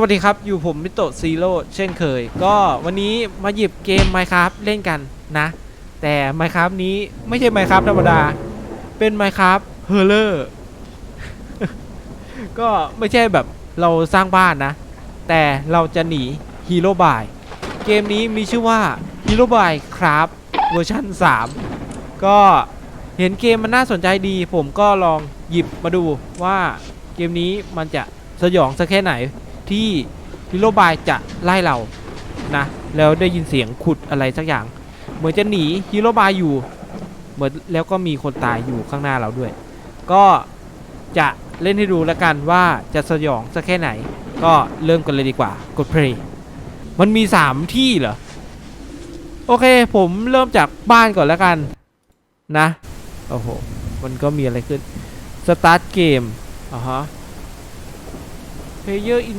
วัสดีครับ อยู่ผมมิโตะซีโร่เช่นเคย ก็วันนี้มาหยิบเกม Minecraft เล่นกันนะ แต่ Minecraft นี้ไม่ใช่ Minecraft ธรรมดา เป็น Minecraft h e r l e r ก็ไม่ใช่แบบเราสร้างบ้านนะ แต่เราจะหนีฮีโร่บายเกมนี้มีชื่อว่า Hero by Craft เวอร์ชัน3 ก็เห็นเกมมันน่าสนใจดี ผมก็ลองหยิบมาดูว่าเกมนี้มันจะสยองสักแค่ไหน ที่ฮิโรบายจะไล่เรานะแล้วได้ยินเสียงขุดอะไรสักอย่าง เหมือนจะหนีฮิโรบายอยู่เหมือนแล้วก็มีคนตายอยู่ข้างหน้าเราด้วย ก็จะเล่นให้ดูแล้วกันว่าจะสยองสักแค่ไหน ก็เริ่มกันเลยดีกว่ากดเพลย์มันมี 3 ที่เหรอ โอเคผมเริ่มจากบ้านก่อนแล้วกันนะ โอ้โห มันก็มีอะไรขึ้นสตาร์ทเกมอ่าฮะ Player in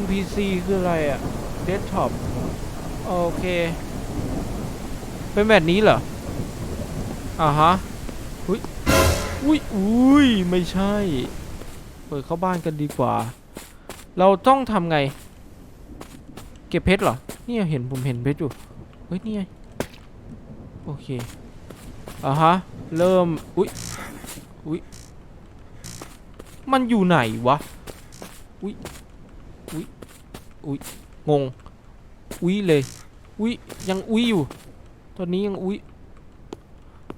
NPC คืออะไรอะ Desktop โอเค เป็นแบบนี้เหรอ อ่าฮะ อุ้ย อุ้ย อุ้ย ไม่ใช่ เปิดเข้าบ้านกันดีกว่า เราต้องทำไง เก็บเพชรเหรอ เนี่ยเห็นผมเห็นเพชรอยู่ เฮ้ย นี่ไง โอเค อ่าฮะ เริ่ม อุ๊ยอุ๊ยมันอยู่ไหนวะ อุ๊ยอุ๊ยอุ๊ยงง อุ๊ยเลย อุ๊ยยังอุ๊ยอยู่ ตอนนี้ยังอุ๊ย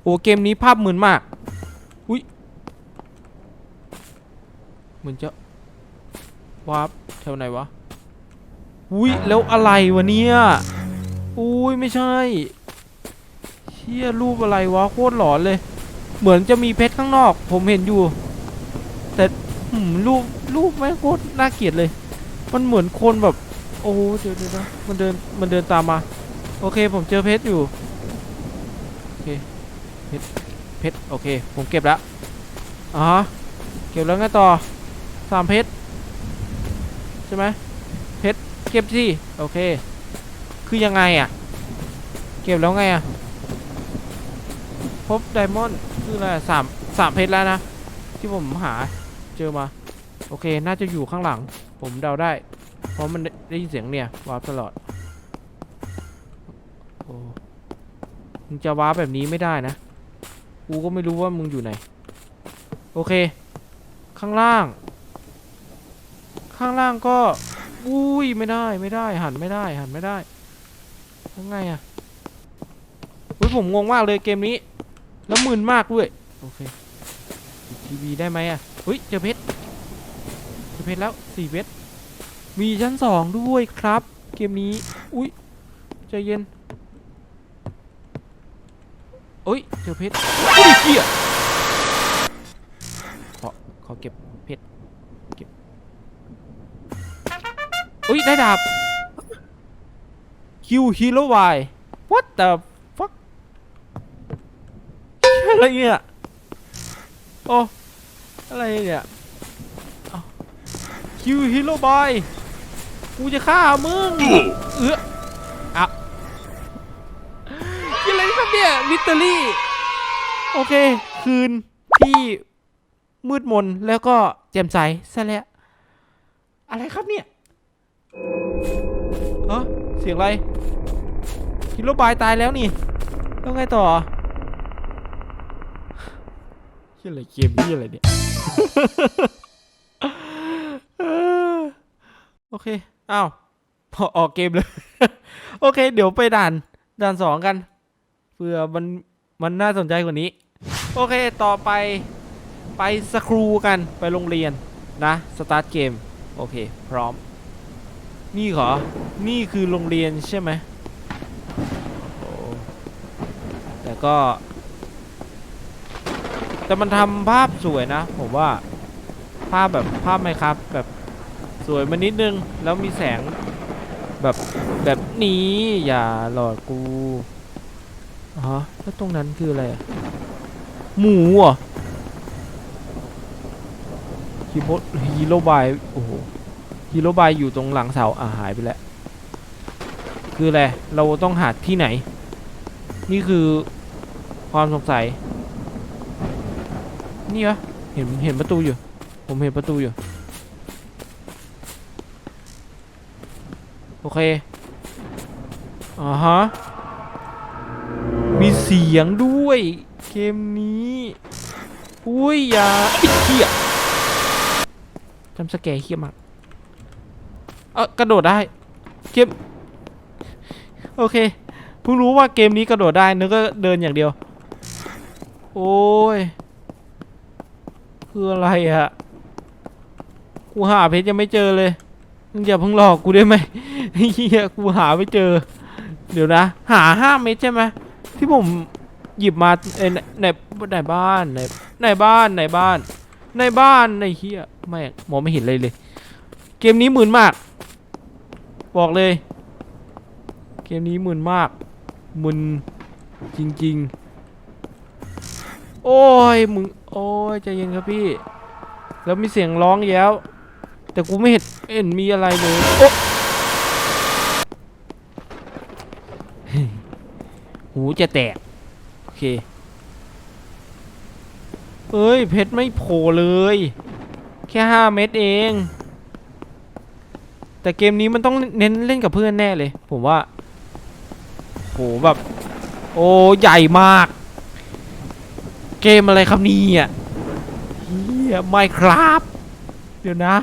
โอ้เกมนี้ภาพเหมือนมาก อุ๊ยเหมือนจะวาร์ปแถวไหนวะ อุ๊ยแล้วอะไรวะเนี่ย อุ้ยไม่ใช่เชี่ยรูปอะไรวะโคตรหลอนเลย เหมือนจะมีเพชรข้างนอก ผมเห็นอยู่ แต่รูปรูปแม่งโคตร น่าเกลียดเลย มันเหมือนคนแบบ โอ้โหเดี๋ยวเดี๋ยวนะมันเดินมันเดินตามมา โอเคผมเจอเพชรอยู่ โอเคเพชรเพชรโอเค ผมเก็บแล้วอ่าฮะเก็บแล้วไงต่อสามเพชรใช่ไหมเพชรเก็บสิโอเค คือยังไงอะ เก็บแล้วไงอะ พบไดมอนด์คืออะไรสามสามเพชรแล้วนะ ที่ผมหาเจอมา โอเค น่าจะอยู่ข้างหลัง ผมเดาได้ เพราะมันได้ยินเสียงเนี่ยวาร์ปตลอดโอ้มึงจะวาร์ปแบบนี้ไม่ได้นะ กูก็ไม่รู้ว่ามึงอยู่ไหน โอเค ข้างล่าง ข้างล่างก็ อุ้ยไม่ได้ไม่ได้ หันไม่ได้หันไม่ได้ยังไงอะอุ้ยผมงงมากเลยเกมนี้ แล้วมึนมากด้วย โอเคทีวีได้ไหมอะเฮ้ยเจอเพชร เจอเพชรแล้วสี่เพชรมีชั้นสองด้วยครับ เกมนี้ อุ้ยใจเย็นเอ้ยเจอเพชรอุ้ยเกียขอขอเก็บเพชรเก็บอุ้ยได้ดาบคิวฮีโร่วาย what the fuck อะไรเนี่ยโอ้อะไรเนี่ย คิวฮีโร่บายกูจะฆ่ามึงเอออะกินอะไรครับเนี่ยมิสเตอรี่โอเค คืนที่มืดมนแล้วก็แจ่มใสซะแล้วอะไรครับเนี่ยเออเสียงอะไรฮิโร่บายตายแล้วนี่แล้วไงต่อเหียอะไรเกมที่อะไรเนี่ย เออโอ เคอ้าวพอออกเกมเลย โอเค เดี๋ยวไปด่านด่านสองกันเพื่อมันมันน่าสนใจกว่านี้ โอเคต่อไปไปสครูกันไปโรงเรียนนะสตาร์ทเกมโอเค พร้อม นี่เหรอ นี่คือโรงเรียนใช่ไหมโอ้แต่ก็ แต่มันทำภาพสวยนะ ผมว่าภาพแบบภาพไหมครับแบบ วยมานิดนึง แล้วมีแสงแบบแบบนี้อย่าหลอดกูอ๋อแล้วตรงนั้นคืออะไรหมูเหรอฮีโร่ฮีโร่บายโอ้โหฮีโร่บายอยู่ตรงหลังเสาอ่าหายไปแล้วคืออะไรเราต้องหาที่ไหน นี่คือความสงสัยนี่เหรอเห็นเห็นประตูอยู่ ผมเห็นประตูอยู่ เคอ่าฮะ มีเสียงด้วย เกมนี้ อุ้ยอย่าไอ้เหี้ยจำสแกเหี้ยมาก เออกระโดดได้ เกม โอเค เพิ่งรู้ว่าเกมนี้กระโดดได้ นึกก็เดินอย่างเดียว โอ้ย คืออะไรอะกูหาเพชรยังไม่เจอเลยมึงอย่าเพิ่งหลอกกูได้ไหม เฮียกูหาไม่เจอ เดี๋ยวนะ หาห้าเม็ดใช่ไหมที่ผมหยิบมาในในในบ้านในในบ้านในบ้าน ในบ้านในเฮียไม่มองไม่เห็นเลยเลย เกมนี้หมื่นมาก บอกเลย เกมนี้หมื่นมากหมึนจริง ๆ โอ้ยมึงโอ้ยใจเย็นครับพี่ แล้วมีเสียงร้องแย้ว แต่กูไม่เห็นเห็นมีอะไรเลยโอ๊ หูจะแตก โอเค เอ้ย เพชรไม่โผล่เลย แค่ห้าเม็ดเอง แต่เกมนี้มันต้องเน้นเล่นกับเพื่อนแน่เลย ผมว่าโหแบบ โอ้ ใหญ่มาก เกมอะไรครับนี่อะเฮียไม่ครับ เดี๋ยวนะ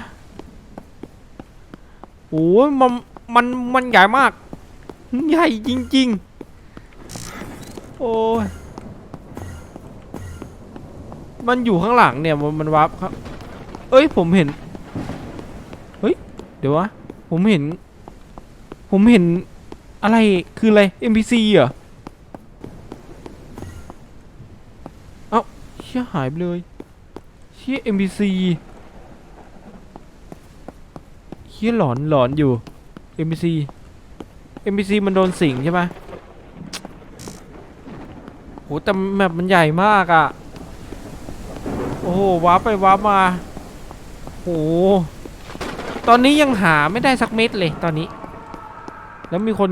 โอ้มันมันมันใหญ่มาก ใหญ่จริง ๆ โอ้ยมันอยู่ข้างหลังเนี่ยมันมันวับครับ เอ้ยผมเห็น เฮ้ย เดี๋ยววะ ผมเห็น ผมเห็นอะไรคืออะไร NPC เหรอ เอ้าเชี่ยหายไปเลยเชี่ย NPC เชี่ยหลอนหลอนอยู่ NPC NPC มันโดนสิงใช่ไหม โหแต่แมปมันใหญ่มากอะ่ะ โอ้โหว้าไปว้ามาโหตอนนี้ยังหาไม่ได้สักเม็ดเลยตอนนี้ แล้วมีคน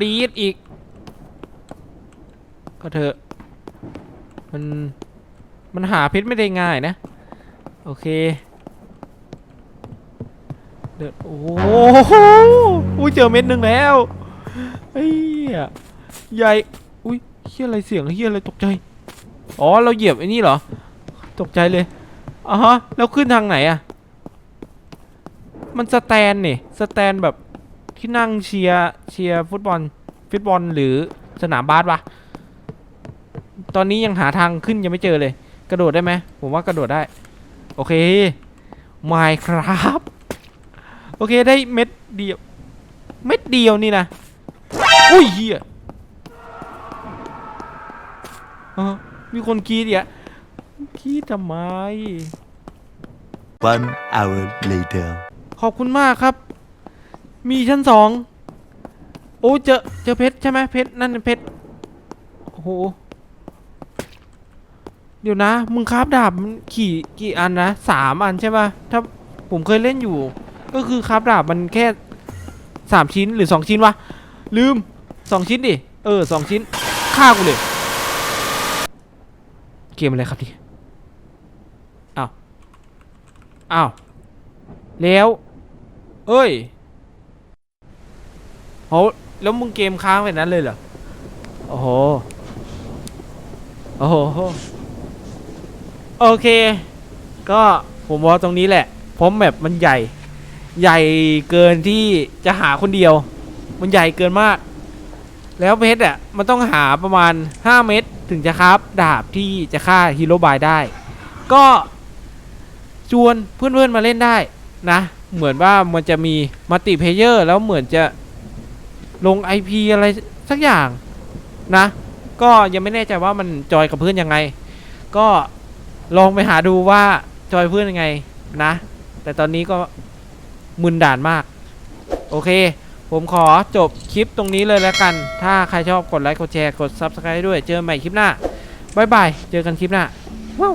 รีดอีก ก็เถอะ มัน มันหาเพชรไม่ได้ง่ายนะ โอเค เดินโอ้โหเจอเม็ดหนึ่งแล้วเฮ้ยใหญ่ เฮียอะไรเสียงเฮียอะไรตกใจ อ๋อเราเหยียบไอ้นี่เหรอ ตกใจเลยอะฮะแล้วขึ้นทางไหนอะมันสแตนนี่สแตนแบบที่นั่งเชียร์เชียร์ฟุตบอลฟุตบอลหรือสนามบาสวะตอนนี้ยังหาทางขึ้นยังไม่เจอเลย กระโดดได้ไหมผมว่ากระโดดได้ โอเคไม่ครับโอเคได้เม็ดเดียว เม็ดเดียวนี่นะอุ้ยเฮีย ออมีคนกรีดอีกอะกรีดทำไม One hour later. ขอบคุณมากครับ มีชั้นสอง โอ้เจอเจอเพชรใช่ไหมเพชรนั่นเพชร โอ้โห เดี๋ยวนะ มึงคราบดาบมันขี่กี่อันนะสามอันใช่ป่ะ ถ้าผมเคยเล่นอยู่ ก็คือคราบดาบมันแค่สามชิ้นหรือสองชิ้นวะ ลืมสองชิ้นดิ เออสองชิ้นฆ่ากูเลย เกมอะไรครับนี่อ้าวอ้าวแล้ว เอ้ยโหแล้วมึงเกมค้างแบบนั้นเลยเหรอ โอ้โห โอ้โห โอเค ก็ผมว่าตรงนี้แหละเพราะแบบมันใหญ่ ใหญ่เกินที่จะหาคนเดียว มันใหญ่เกินมาก แล้วเพชรอะ มันต้องหาประมาณ 5 เม็ด ถึงจะครับดาบที่จะฆ่าฮีโร่บายได้ ก็ชวนเพื่อนๆมาเล่นได้นะ เหมือนว่ามันจะมีมัลติเพเยอร์แล้วเหมือนจะลง IP อะไรสักอย่างนะ ก็ยังไม่แน่ใจว่ามันจอยกับเพื่อนยังไง ก็ลองไปหาดูว่าจอยเพื่อนยังไงนะ แต่ตอนนี้ก็มึนด่านมาก โอเค ผมขอจบคลิปตรงนี้เลยแล้วกัน ถ้าใครชอบกดไลค์กดแชร์กด Subscribe ด้วยเจอกันใหม่คลิปหน้าบ๊ายบายเจอกันคลิปหน้าว้าว